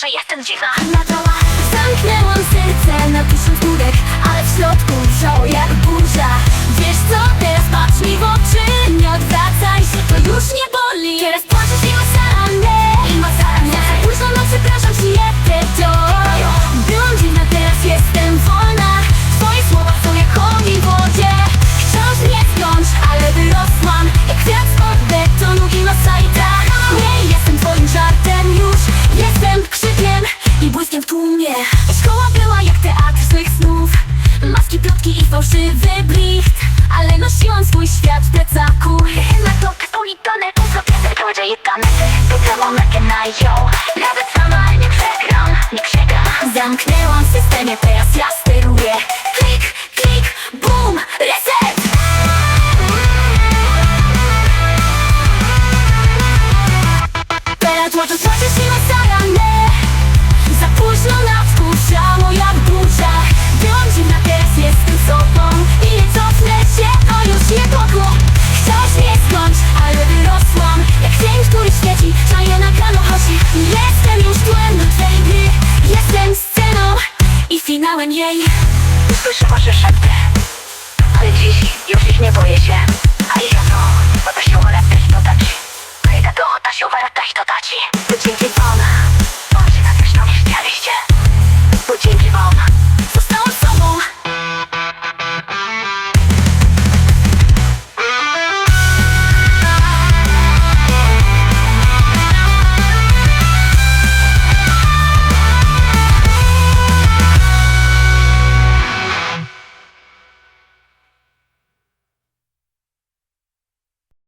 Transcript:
że jestem dziwna. Nadała Zamknęłam serce na tysiąc budek Ale w środku wrzało Nosiłam swój świat w plecaku Na to uliczone uzrobione Georgia i tanety Wygrałam lekę na ją Nawet sama nie przegram, nie przegram. Zamknęłam w systemie, teraz ja steruję. Klik, klik, boom, reset! Teraz łożę tworzysz i finałem jej. Słyszę wasze szepty Ale dziś już ich nie boję się. A i no, bo to się ulepszyć to dać A i to to się ulepszyć to dać Dzięki Pan, on